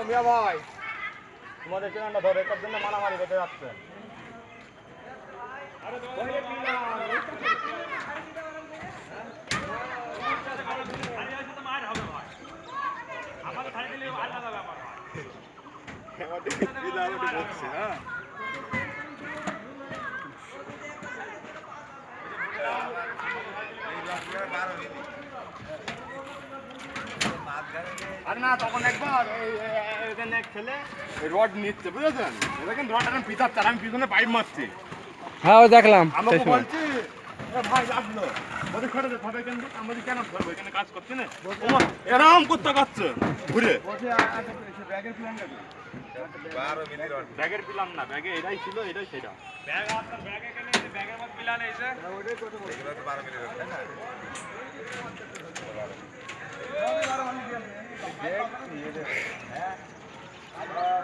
মিয়া ভাই। তোমাদের ট্রেনটা ধরে এটার জন্য মারামারি করতে যাচ্ছে আরে না তখন একবার এই- এই- এখানে এক ছেলে রড নিচ্ছে বুঝেছেন? কিন্তু রড এখন পিছাচ্ছে আর আমি পিছনে পাইপ মারছি। হ্যাঁ দেখলাম আমাকে বলছি ভাই লাগল বলে খড়ে আমাদের কেন ধরবো এখানে কাজ করছি না? এরম করতে করছে ঘুরে। ব্যাগের পিলাম না ব্যাগে এটাই ছিল এটাই সেটা। ব্যাগ আপনার ব্যাগ এখানে ব্যাগের মধ্যে পিলান এসে পাঁচ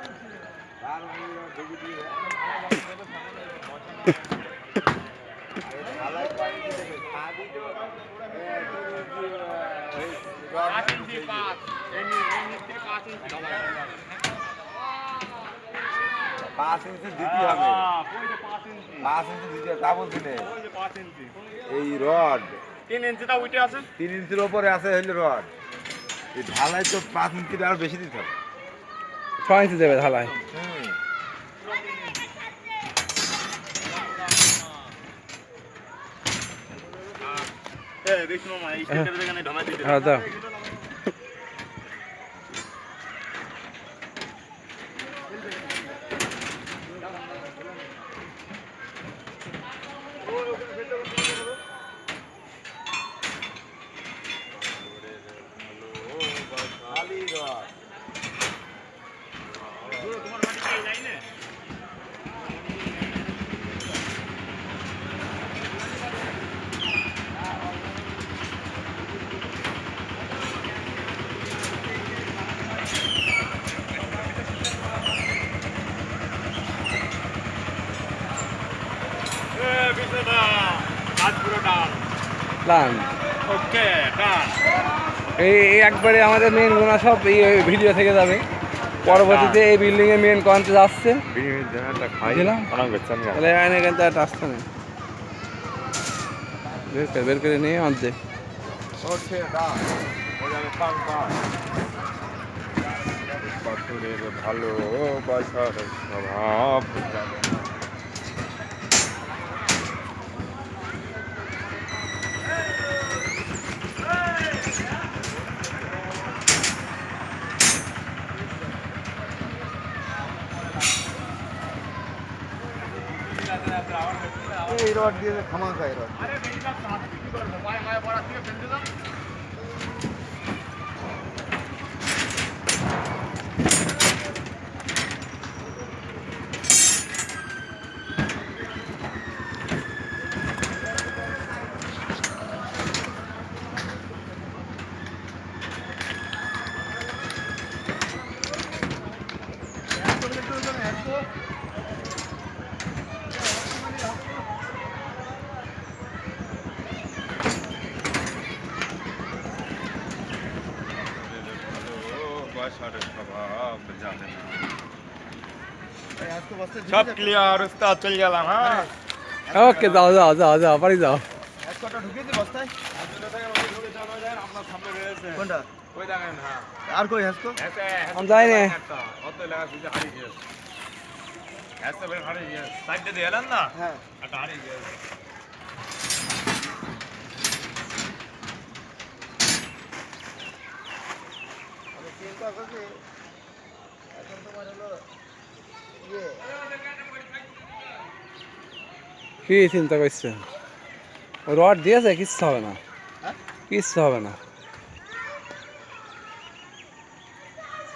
ইঞ্চি পাঁচ এই নি- এই নিচ থেকে পাঁচ ইঞ্চি পাঁচ ইঞ্চি দিতে হবে। আহ, ওই যে পাঁচ ইঞ্চি। পাঁচ ইঞ্চি দিতে হবে তা বলছি না। ওই যে পাঁচ ইঞ্চি। এই রড। তিন ইঞ্চিটা উঠে আছে? তিন ইঞ্চির ওপরে আছে হইলে রড। এই ঢালাই তো পাঁচ ইঞ্চির আর বেশি দিতে হবে। ছয় ইঞ্চি দেবে ঢালাই হুম। এ বিষ্ণু মা এই স্টিকারের এখানে ঢমাই দিতে হ্যাঁ। দাও খালি রড তোমার বাড়ি কি এই লাইনে এ বিষ্ণু দা কাজ পুরো ডান প্লান ওকে ডান এই একবারে আমাদের মেন গোনা সব এই ভিডিও থেকে যাবে। পরবর্তীতে এই বিল্ডিং এর মেন কন্টে আসছে তাহলে এখানে কিন্তু একটা আসতে নেই বের করে বের করে নিয়ে আনতে। ভালো এই রড দিয়ে খামা খায় রড। সব ক্লিয়ার উস্তাদ চলে গেলাম হ্যাঁ ওকে যাও যাও যাও যাও বাড়ি যাও আপনার সামনে রয়েছে কোনটা ওই দেখেন হ্যাঁ আর কই হাসকো আমি যাই না অত লাগা সুজে হারিয়ে গিয়েছে হ্যাঁ বের হারিয়ে গিয়েছে সাইডে দিয়ে এলেন না হ্যাঁ একটা হারিয়ে গিয়েছে আমি চিন্তা করছি এখন তোমার হলো ইয়ে কি চিন্তা করছেন? রড দিয়েছে কিচ্ছু হবে না। হ্যাঁ? কিচ্ছু হবে না।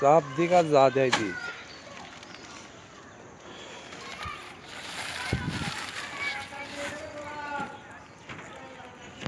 চাপ দিক আর যা দেয় দিক